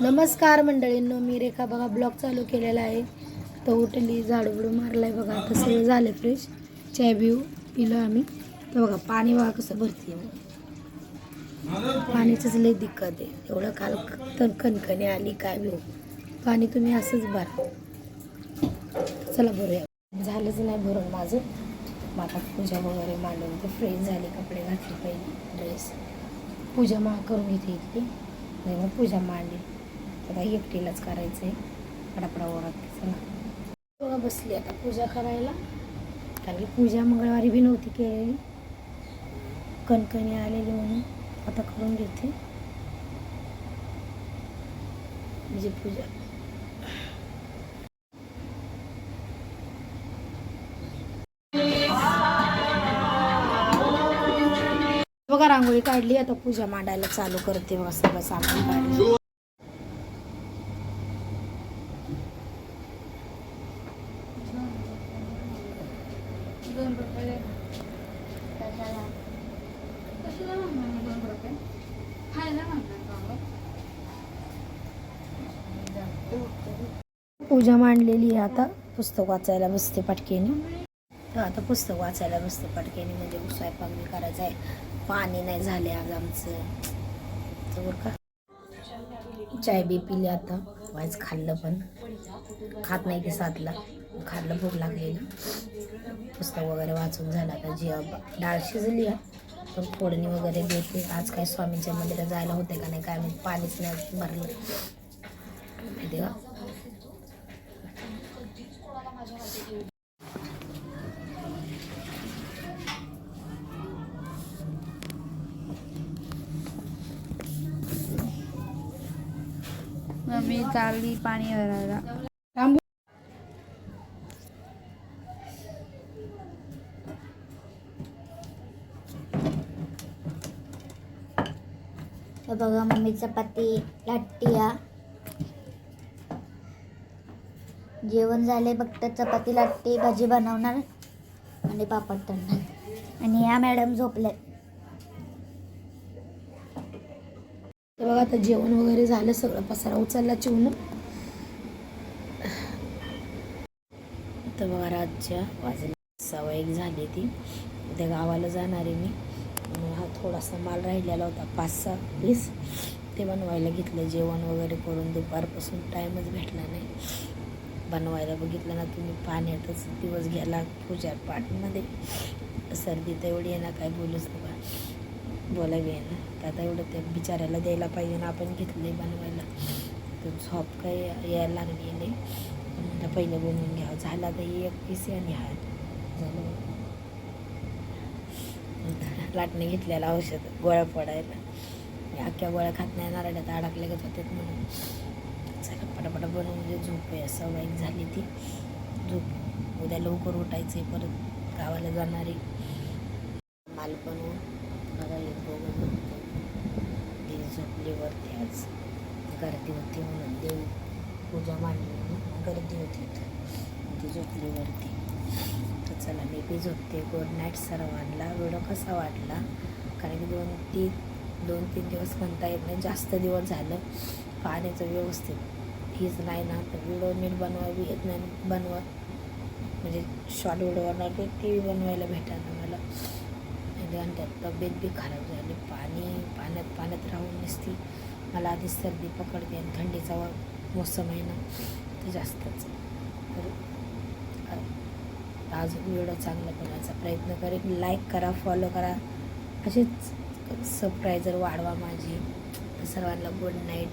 नमस्कार मंडळींनो मी रेखा बघा ब्लॉग चालू केलेला आहे. तर उठली झाडू बिडू मारलाय बघा. आता सगळं झालं फ्रेश चाय बिऊ पिलो आम्ही. तर बघा पाणी बघा कसं भरते पाणीचंच लई दिक्कत आहे. एवढं काल तर कणकणी आली काय बिऊ पाणी तुम्ही असंच भरा. चला भरूया. झालंच नाही भरून माझं. मग आता पूजा वगैरे मांडून ते फ्रेश झाले कपडे घातले पहिले ड्रेस पूजा मा करून घेते इथली नाही मग पूजा मांडली. आता एकटीलाच करायचं आहे पडापडा ओरत चला. बघा बसली आता पूजा करायला. कारण की पूजा मंगळवारी बी नव्हती केलेली कणकणी आलेली म्हणून. आता करून घेते. म्हणजे पूजा. बघा रांगोळी काढली. आता पूजा मांडायला चालू करते बघा सगळं सामान काढलं पूजा मांडलेली आहे आता. पुस्तक वाचायला बसते पटकेने. तर आता पुस्तक वाचायला बसते पटकेने. म्हणजे स्वयंपाक मी करायचा आहे. पाणी नाही झाले आज आमचं. तर बरं का? चाय बी पिली आता. वाईच खाल्लं पण. खात नाही की सातला. खाल्लं भूक लागलेली. पुस्तक वगैरे वाचून झालं. आता जी डाळ शिजली आहे पण फोडणी वगैरे देते. आज काय स्वामींच्या मंदिरात जायला होते का नाही काय मी पाणीच नाही भरलं. माहिती का? मम्मी चालली पाणी भरायला. हे तर बघा मम्मी चपाती लाटतीया जेवण झाले फक्त चपाती लाटते भाजी बनवणार आणि पापड तळणार. आणि या मॅडम झोपल्या तर बघा आता जेवण वगैरे झालं सगळं पसारा उचलला चिवून. तर बघा रातच्या वाजल्या सवय एक झाली ती. उद्या गावाला जाणार आहे मी. हा थोडासा माल राहिलेला होता पाच सहा पीस ते बनवायला घेतलं जेवण वगैरे करून दुपारपासून टाईमच भेटला नाही. बनवायला बघितलं ना तुम्ही पाण्यातच दिवस घ्यायला पूजा पाठमध्ये. सर्दी तर एवढी आहे ना काय बोलूच नका. बोलावी आहे ना तर आता एवढं त्या बिचाऱ्याला द्यायला पाहिजे ना आपण घेतले बनवायला. तर झोप काय यायला लागली नाही. पहिलं बनवून घ्यावं. झाला तर एक पीस आणि हा. झालं. लाटणे घेतलेलं औषध गोळ्या पडायला अख्ख्या गोळ्या खात नाही नारड्यात अडकले गत होते म्हणून. सगळं पटापटा बनवून म्हणजे झोप आहे सव्वा झाली ती. झोप. उद्या लवकर उठायचं आहे परत गावाला जाणारी माल बनवून बघा एक बघून ती झोपलीवरती आज. गर्दी होती म्हणून देव पूजा मांडली म्हणून गर्दी होती ती ती झोपलीवरती तर चला मी बी झोपते. गुड नाईट सर्वांना. व्हिडिओ कसा वाटला? कारण की दोन तीन दोन तीन दिवस म्हणता येत नाही. जास्त दिवस झालं. पाण्याचं व्यवस्थित हीच नाही ना. तर व्हिडिओ नीट बनवावी येत नाही. बनवत म्हणजे शॉर्ट व्हिडिओ बनवते टी व्ही बनवायला भेटायला मला. आणि त्यात तब्येत बी खराब झाली. पाणी पाण्यात पाण्यात राहून नसती. मला आधी सर्दी पकडते आणि थंडीचा मोसम आहे ना ते जास्तच. तर आज अजून व्हिडिओ चांगला बनवायचा प्रयत्न करेन. लाईक करा फॉलो करा. असेच सबस्क्रायझर वाढवा माझी. सर्वांना गुड नाईट